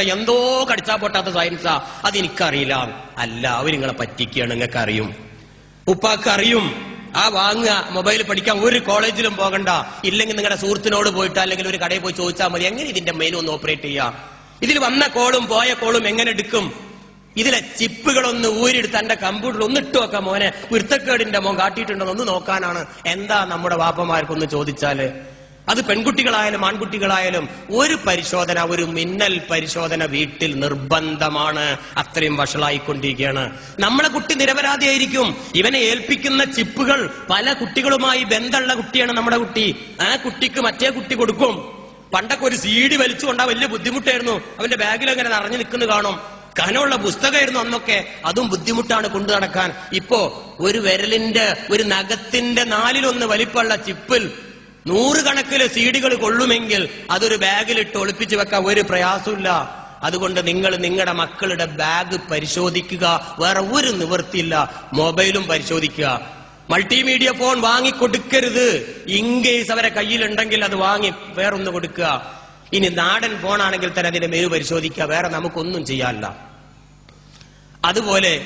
എന്തോ കടിച്ചാ പൊട്ടാത്ത സയൻസാ അതെനിക്കറിയില്ല. അല്ല അവർ നിങ്ങളെ പറ്റിക്കുകയാണ് നിങ്ങൾക്ക് അറിയും ഉപ്പാക്ക് അറിയും ആ വാങ്ങുക. മൊബൈൽ പഠിക്കാൻ ഒരു കോളേജിലും പോകണ്ട. ഇല്ലെങ്കിൽ നിങ്ങളുടെ സുഹൃത്തിനോട് പോയിട്ട് അല്ലെങ്കിൽ ഒരു കടയിൽ പോയി ചോദിച്ചാൽ മതി. എങ്ങനെ ഇതിന്റെ മെനു ഒന്ന് ഓപ്പറേറ്റ് ചെയ്യാം? ഇതിൽ വന്ന കോളും പോയ കോളും എങ്ങനെ എടുക്കും? ഇതിലെ ചിപ്പുകളൊന്ന് ഊരിയെടുത്ത് എന്റെ കമ്പ്യൂട്ടറിൽ ഒന്ന് ഇട്ട് വെക്കാം മോനെ. കുരുത്തക്കേടിന്റെ മോൻ കാട്ടിയിട്ടുണ്ടോ? ഒന്ന് നോക്കാനാണ്. എന്താ നമ്മുടെ വാപ്പമാർക്കൊന്ന് ചോദിച്ചാൽ? അത് പെൺകുട്ടികളായാലും ആൺകുട്ടികളായാലും ഒരു പരിശോധന ഒരു മിന്നൽ പരിശോധന വീട്ടിൽ നിർബന്ധമാണ്. അത്രയും വഷളായിക്കൊണ്ടിരിക്കുകയാണ്. നമ്മളെ കുട്ടി നിരപരാധിയായിരിക്കും. ഇവനെ ഏൽപ്പിക്കുന്ന ചിപ്പുകൾ പല കുട്ടികളുമായി ബന്ധമുള്ള കുട്ടിയാണ് നമ്മുടെ കുട്ടി. ആ കുട്ടിക്ക് മറ്റേ കുട്ടി കൊടുക്കും. പണ്ടൊക്കെ ഒരു സി ഡി വലിച്ചുകൊണ്ടാ വലിയ ബുദ്ധിമുട്ടായിരുന്നു. അവന്റെ ബാഗിൽ അങ്ങനെ നിറഞ്ഞു നിൽക്കുന്നു കാണും. കനമുള്ള പുസ്തകമായിരുന്നു അന്നൊക്കെ. അതും ബുദ്ധിമുട്ടാണ് കൊണ്ടു നടക്കാൻ. ഇപ്പോ ഒരു വിരലിന്റെ ഒരു നഖത്തിന്റെ നാലിലൊന്ന് വലിപ്പമുള്ള ചിപ്പിൽ നൂറുകണക്കിന് സീഡികൾ കൊള്ളുമെങ്കിൽ അതൊരു ബാഗിലിട്ട് ഒളിപ്പിച്ചു വെക്കാൻ ഒരു പ്രയാസമില്ല അതുകൊണ്ട് നിങ്ങൾ നിങ്ങളുടെ മക്കളുടെ ബാഗ് പരിശോധിക്കുക. വേറെ ഒരു നിവൃത്തിയില്ല. മൊബൈലും പരിശോധിക്കുക. മൾട്ടിമീഡിയ ഫോൺ വാങ്ങി കൊടുക്കരുത് ഇൻകേസ് അവരെ കയ്യിലുണ്ടെങ്കിൽ അത് വാങ്ങി വേറൊന്ന് കൊടുക്കുക. ഇനി നാടൻ ഫോണാണെങ്കിൽ തന്നെ അതിന്റെ മെനു പരിശോധിക്കുക. വേറെ നമുക്കൊന്നും ചെയ്യാനില്ല. അതുപോലെ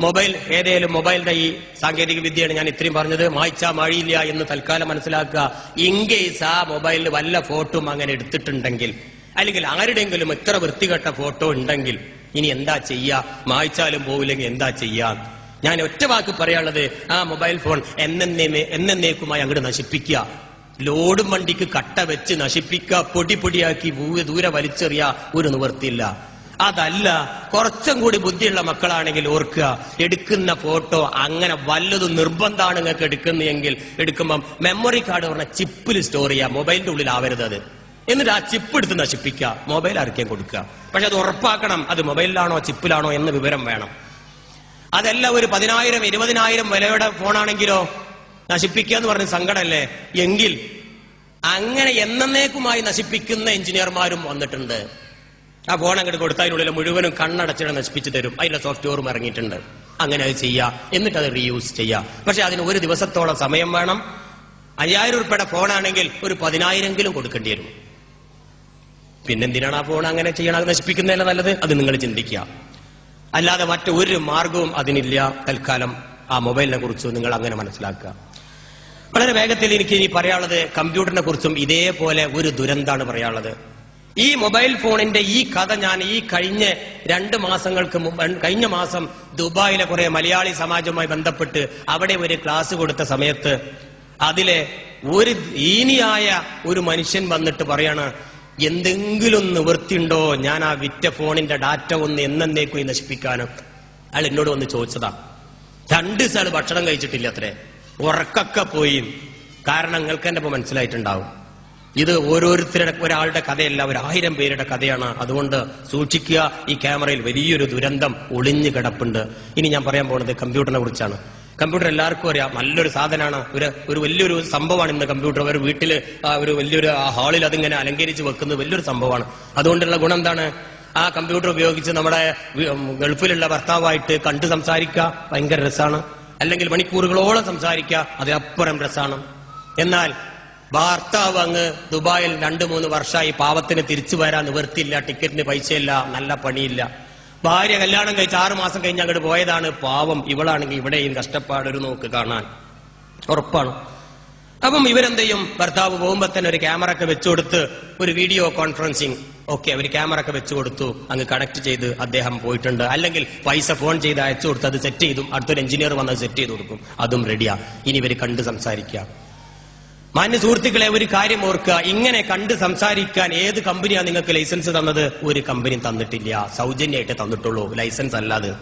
മൊബൈൽ ഏതേലും മൊബൈലിന്റെ ഈ സാങ്കേതിക വിദ്യയാണ് ഞാൻ ഇത്രയും പറഞ്ഞത്. മായ്ച്ചാ മഴയില്ല എന്ന് തൽക്കാലം മനസ്സിലാക്കുക. ഇൻ കേസ് ആ മൊബൈലിൽ വല്ല ഫോട്ടോ അങ്ങനെ എടുത്തിട്ടുണ്ടെങ്കിൽ അല്ലെങ്കിൽ ആരുടെങ്കിലും ഇത്ര വൃത്തികെട്ട ഫോട്ടോ ഉണ്ടെങ്കിൽ ഇനി എന്താ ചെയ്യാ? മായ്ച്ചാലും പോവില്ലെങ്കിൽ എന്താ ചെയ്യാ? ഞാൻ ഒറ്റ വാക്ക് പറയാനുള്ളത് ആ മൊബൈൽ ഫോൺ എന്നേ എന്നേക്കുമായി അങ്ങോട്ട് നശിപ്പിക്കുക. ലോഡും വണ്ടിക്ക് കട്ട വെച്ച് നശിപ്പിക്കുക. പൊടി പൊടിയാക്കി ദൂരെ വലിച്ചെറിയ ഒരു നിവൃത്തിയില്ല. അതല്ല കുറച്ചും കൂടി ബുദ്ധിയുള്ള മക്കളാണെങ്കിൽ ഓർക്കുക എടുക്കുന്ന ഫോട്ടോ അങ്ങനെ വല്ലതും നിർബന്ധമാണ് നിങ്ങൾക്ക് എടുക്കുന്നതെങ്കിൽ എടുക്കുമ്പം മെമ്മറി കാർഡ് പറഞ്ഞ ചിപ്പിൽ സ്റ്റോർ ചെയ്യുക മൊബൈലിന്റെ ഉള്ളിൽ ആവരുത് അത്. എന്നിട്ട് ആ ചിപ്പ് എടുത്ത് നശിപ്പിക്കുക മൊബൈൽ ആർക്കേം കൊടുക്കുക. പക്ഷെ അത് ഉറപ്പാക്കണം അത് മൊബൈലിലാണോ ചിപ്പിലാണോ എന്ന വിവരം വേണം. അതല്ല ഒരു പതിനായിരം ഇരുപതിനായിരം വിലയുടെ ഫോണാണെങ്കിലോ നശിപ്പിക്കുക എന്ന് പറഞ്ഞ സങ്കടമല്ലേ? എങ്കിൽ അങ്ങനെ എന്നേക്കുമായി നശിപ്പിക്കുന്ന എഞ്ചിനീയർമാരും വന്നിട്ടുണ്ട്. ആ ഫോൺ അങ്ങോട്ട് കൊടുത്തതിനുള്ളിൽ മുഴുവനും കണ്ണടച്ചിട നശിപ്പിച്ചു തരും. അതിന്റെ സോഫ്റ്റ്വെയറും ഇറങ്ങിയിട്ടുണ്ട്. അങ്ങനെ അത് ചെയ്യുക എന്നിട്ട് അത് റീയൂസ് ചെയ്യുക പക്ഷെ അതിന് ഒരു ദിവസത്തോളം സമയം വേണം. അയ്യായിരം ഉറുപ്പയുടെ ഫോണാണെങ്കിൽ ഒരു പതിനായിരമെങ്കിലും കൊടുക്കേണ്ടി വരും. പിന്നെന്തിനാണ് ആ ഫോൺ അങ്ങനെ ചെയ്യണം അത് നശിപ്പിക്കുന്നതല്ല നല്ലത്? അത് നിങ്ങൾ ചിന്തിക്കുക. അല്ലാതെ മറ്റൊരു മാർഗവും അതിനില്ല. തൽക്കാലം ആ മൊബൈലിനെ കുറിച്ച് നിങ്ങൾ അങ്ങനെ മനസ്സിലാക്കുക. വളരെ വേഗത്തിൽ എനിക്ക് ഇനി പറയാനുള്ളത് കമ്പ്യൂട്ടറിനെ കുറിച്ചും ഇതേപോലെ ഒരു ദുരന്താണ് പറയാനുള്ളത്. ഈ മൊബൈൽ ഫോണിന്റെ ഈ കഥ ഞാൻ ഈ കഴിഞ്ഞ രണ്ട് മാസങ്ങൾക്ക് കഴിഞ്ഞ മാസം ദുബായിലെ കുറെ മലയാളി സമാജവുമായി ബന്ധപ്പെട്ട് അവിടെ ഒരു ക്ലാസ് കൊടുത്ത സമയത്ത് അതിലെ ഒരു ഈനിയായ ഒരു മനുഷ്യൻ വന്നിട്ട് പറയാണ് എന്തെങ്കിലും നിവൃത്തിയുണ്ടോ ഞാൻ ആ വിറ്റ ഫോണിന്റെ ഡാറ്റ ഒന്ന് എന്നേക്കും നശിപ്പിക്കാനും അയാൾ എന്നോട് വന്ന് ചോദിച്ചതാ രണ്ട് ദിവസം ഭക്ഷണം കഴിച്ചിട്ടില്ല അത്രേ. ഉറക്കൊക്കെ പോയി. കാരണം നിങ്ങൾക്ക് എന്നെ ഇപ്പൊ മനസ്സിലായിട്ടുണ്ടാവും. ഇത് ഓരോരുത്തരുടെ ഒരാളുടെ കഥയല്ല ഒരു ആയിരം പേരുടെ കഥയാണ്. അതുകൊണ്ട് സൂക്ഷിക്കുക ഈ ക്യാമറയിൽ വലിയൊരു ദുരന്തം ഒളിഞ്ഞു കിടപ്പുണ്ട്. ഇനി ഞാൻ പറയാൻ പോകുന്നത് കമ്പ്യൂട്ടറിനെ കുറിച്ചാണ്. കമ്പ്യൂട്ടർ എല്ലാവർക്കും അറിയാം നല്ലൊരു സാധനമാണ്. ഒരു ഒരു വലിയൊരു സംഭവമാണ് ഇന്ന് കമ്പ്യൂട്ടർ. ഒരു വീട്ടിൽ ഒരു വലിയൊരു ഹാളിൽ അതിങ്ങനെ അലങ്കരിച്ച് വെക്കുന്നത് വലിയൊരു സംഭവമാണ്. അതുകൊണ്ടുള്ള ഗുണം എന്താണ്? ആ കമ്പ്യൂട്ടർ ഉപയോഗിച്ച് നമ്മുടെ ഗൾഫിലുള്ള ഭർത്താവായിട്ട് കണ്ട് സംസാരിക്കുക ഭയങ്കര രസമാണ് അല്ലെങ്കിൽ മണിക്കൂറുകളോളം സംസാരിക്കുക അതിനപ്പുറം രസമാണ് എന്നാൽ ഭർത്താവ് അങ്ങ് ദുബായിൽ രണ്ടു മൂന്ന് വർഷമായി പാവത്തിന് തിരിച്ചു വരാൻ നിവൃത്തിയില്ല ടിക്കറ്റിന് പൈസയില്ല നല്ല പണിയില്ല. ഭാര്യ കല്യാണം കഴിച്ച് ആറു മാസം കഴിഞ്ഞ് അങ്ങോട്ട് പോയതാണ് പാവം. ഇവളാണെങ്കിൽ ഇവിടെയും കഷ്ടപ്പാട് ഒരു നോക്ക് കാണാൻ. ഉറപ്പാണ്. അപ്പം ഇവരെന്ത് ചെയ്യും? ഭർത്താവ് പോകുമ്പോ തന്നെ ഒരു ക്യാമറ ഒക്കെ വെച്ചുകൊടുത്ത് ഒരു വീഡിയോ കോൺഫറൻസിങ്. ഓക്കെ ഒരു ക്യാമറ ഒക്കെ വെച്ചു കൊടുത്തു. അങ്ങ് കണക്ട് ചെയ്ത് അദ്ദേഹം പോയിട്ടുണ്ട്. അല്ലെങ്കിൽ പൈസ ഫോൺ ചെയ്ത് അയച്ചു കൊടുത്ത് അത് സെറ്റ് ചെയ്തും അടുത്തൊരു എഞ്ചിനീയർ വന്ന് സെറ്റ് ചെയ്ത് കൊടുക്കും. അതും റെഡിയാ ഇനി ഇവർ കണ്ട് സംസാരിക്കാം. മാന്യ സുഹൃത്തുക്കളെ ഒരു കാര്യം ഓർക്കുക. ഇങ്ങനെ കണ്ട് സംസാരിക്കാൻ ഏത് കമ്പനിയാണ് നിങ്ങൾക്ക് ലൈസൻസ് തന്നത്? ഒരു കമ്പനി തന്നിട്ടില്ല. സൗജന്യമായിട്ട് തന്നിട്ടുള്ളൂ. ലൈസൻസ് അല്ലാതെ.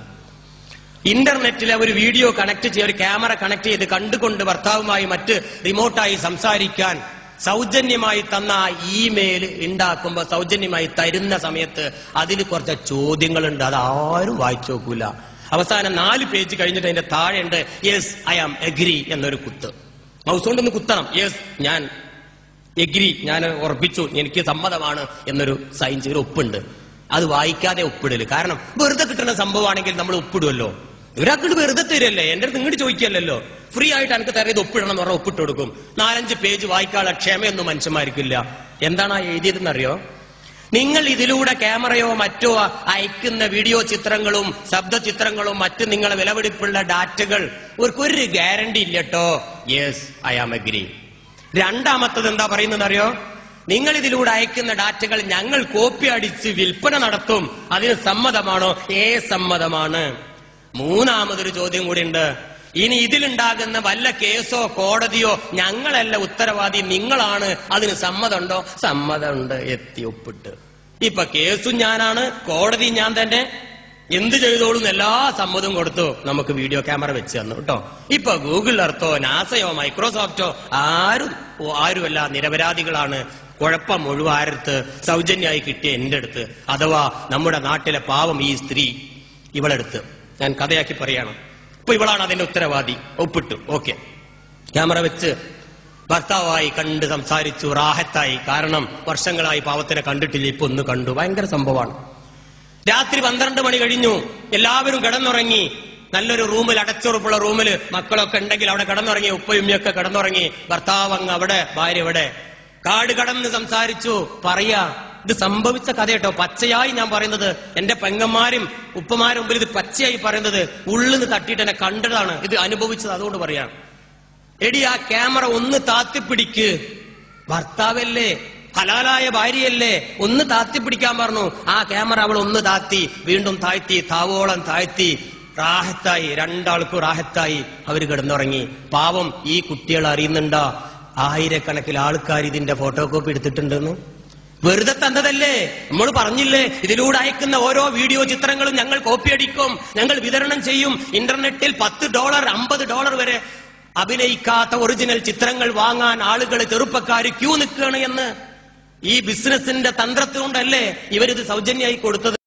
ഇന്റർനെറ്റിലെ ഒരു വീഡിയോ കണക്ട് ചെയ്ത് ഒരു ക്യാമറ കണക്ട് ചെയ്ത് കണ്ടുകൊണ്ട് ഭർത്താവുമായി മറ്റ് റിമോട്ടായി സംസാരിക്കാൻ സൗജന്യമായി തന്ന ഇമെയിൽ ഉണ്ടാക്കുമ്പോൾ സൗജന്യമായി തരുന്ന സമയത്ത് അതിൽ കുറച്ച് ചോദ്യങ്ങളുണ്ട്. അത് ആരും വായിച്ചു നോക്കൂല. അവസാനം നാല് പേജ് കഴിഞ്ഞിട്ട് അതിന്റെ താഴെയുണ്ട്. യെസ് ഐ ആം എഗ്രി എന്നൊരു കുത്ത്. മൗസ് കൊണ്ടൊന്ന് കുത്തണം. യെസ് ഞാൻ എഗ്രി ഞാൻ ഉറപ്പിച്ചു. എനിക്ക് സമ്മതമാണ് എന്നൊരു സൈൻ ഒരു ഒപ്പുണ്ട്. അത് വായിക്കാതെ ഒപ്പിടൽ. കാരണം വെറുതെ കിട്ടുന്ന സംഭവമാണെങ്കിൽ നമ്മൾ ഒപ്പിടുമല്ലോ ഇവരാക്കൊണ്ട് വെറുതെ തരല്ലേ? എന്റെ അടുത്ത് ഇങ്ങോട്ട് ചോദിക്കല്ലോ ഫ്രീ ആയിട്ട് എനിക്ക് തരയത് ഒപ്പിടണം എന്ന് പറഞ്ഞാൽ ഒപ്പിട്ട് കൊടുക്കും. നാലഞ്ച് പേജ് വായിക്കാനുള്ള ക്ഷമയൊന്നും മനുഷ്യന്മാർക്കില്ല. എന്താണ് ആ എഴുതിയതെന്ന് അറിയോ നിങ്ങൾ ഇതിലൂടെ ക്യാമറയോ മറ്റോ അയക്കുന്ന വീഡിയോ ചിത്രങ്ങളും ശബ്ദ ചിത്രങ്ങളും മറ്റു നിങ്ങളെ വിലപിടിപ്പുള്ള ഡാറ്റകൾ ഒരു ഗ്യാരണ്ടി ഇല്ലട്ടോ. യെസ് ഐ ആം അഗ്രി രണ്ടാമത്തത് എന്താ പറയുന്നത് അറിയോ നിങ്ങൾ ഇതിലൂടെ അയക്കുന്ന ഡാറ്റകൾ ഞങ്ങൾ കോപ്പി അടിച്ച് വിൽപ്പന നടത്തും. അതിന് സമ്മതമാണോ? ഏ സമ്മതമാണ്. മൂന്നാമതൊരു ചോദ്യം കൂടി ഉണ്ട് ഇനി ഇതിലുണ്ടാകുന്ന വല്ല കേസോ കോടതിയോ ഞങ്ങളല്ല ഉത്തരവാദി നിങ്ങളാണ്. അതിന് സമ്മതമുണ്ടോ? സമ്മതമുണ്ട്. എത്തി ഒപ്പിട്ട് ഇപ്പൊ കേസും ഞാനാണ് കോടതി ഞാൻ തന്നെ. എന്ത് ചെയ്തോളും എല്ലാ സമ്മതവും കൊടുത്തു. നമുക്ക് വീഡിയോ ക്യാമറ വെച്ച് തന്നു കേട്ടോ. ഇപ്പൊ ഗൂഗിൾ എർത്തോ നാസയോ മൈക്രോസോഫ്റ്റോ ആരും ആരുമല്ല നിരപരാധികളാണ്. കുഴപ്പം ഒഴിവാരത്ത് സൗജന്യമായി കിട്ടിയ എന്റെ അടുത്ത്. അഥവാ നമ്മുടെ നാട്ടിലെ പാവം ഈ സ്ത്രീ ഇവളെടുത്ത്. ഞാൻ കഥയാക്കി പറയണം. ഇപ്പൊ ഇവളാണ് അതിന്റെ ഉത്തരവാദി. ഒപ്പിട്ടു. ഓക്കെ. ക്യാമറ വെച്ച് ഭർത്താവായി കണ്ട് സംസാരിച്ചു റാഹത്തായി. കാരണം വർഷങ്ങളായി പാവത്തിനെ കണ്ടിട്ടില്ല ഇപ്പൊ ഒന്ന് കണ്ടു. ഭയങ്കര സംഭവമാണ്. രാത്രി പന്ത്രണ്ട് മണി കഴിഞ്ഞു. എല്ലാവരും കിടന്നുറങ്ങി. നല്ലൊരു റൂമിൽ അടച്ചുറപ്പുള്ള റൂമിൽ മക്കളൊക്കെ ഉണ്ടെങ്കിൽ അവിടെ കിടന്നുറങ്ങി ഉപ്പയുമ്മയൊക്കെ കിടന്നുറങ്ങി. ഭർത്താവ് അങ്ങ് അവിടെ ഭാര്യ ഇവിടെ. കാട് കടന്ന് സംസാരിച്ചു. പറയാ ഇത് സംഭവിച്ച കഥ കേട്ടോ പച്ചയായി ഞാൻ പറയുന്നത്. എന്റെ പെങ്ങന്മാരും ഉപ്പമാരും മുമ്പിൽ ഇത് പച്ചയായി പറയുന്നത്. ഉള്ളിൽ നിന്ന് തട്ടിയിട്ട് എന്നെ കണ്ടതാണ്. ഇത് അനുഭവിച്ചത് അതുകൊണ്ട് പറയാം എടി ആ ക്യാമറ ഒന്ന് താത്തിപ്പിടിക്ക്. ഭർത്താവല്ലേ ഹലാലായ ഭാര്യയല്ലേ ഒന്ന് താത്തിപ്പിടിക്കാൻ പറഞ്ഞു. ആ ക്യാമറ അവൾ ഒന്ന് താത്തി വീണ്ടും താഴ്ത്തി താവോളം താഴ്ത്തി. റാഹത്തായി രണ്ടാൾക്കും റാഹത്തായി അവർ കിടന്നുറങ്ങി. പാവം ഈ കുട്ടികൾ അറിയുന്നുണ്ടോ ആയിരക്കണക്കിന് ആൾക്കാർ ഇതിന്റെ ഫോട്ടോ കോപ്പി എടുത്തിട്ടുണ്ടെന്ന്. വെറുതെ തന്നതല്ലേ നമ്മൾ പറഞ്ഞില്ലേ ഇതിലൂടെ അയക്കുന്ന ഓരോ വീഡിയോ ചിത്രങ്ങളും ഞങ്ങൾ കോപ്പിയടിക്കും ഞങ്ങൾ വിതരണം ചെയ്യും. ഇന്റർനെറ്റിൽ പത്ത് ഡോളർ അമ്പത് ഡോളർ വരെ അഭിനയിക്കാത്ത ഒറിജിനൽ ചിത്രങ്ങൾ വാങ്ങാൻ ആളുകൾ ചെറുപ്പക്കാർ ക്യൂ നിൽക്കുകയാണ് എന്ന് ഈ ബിസിനസിന്റെ തന്ത്രത്തുകൊണ്ടല്ലേ ഇവരിത് സൗജന്യമായി കൊടുത്തത്?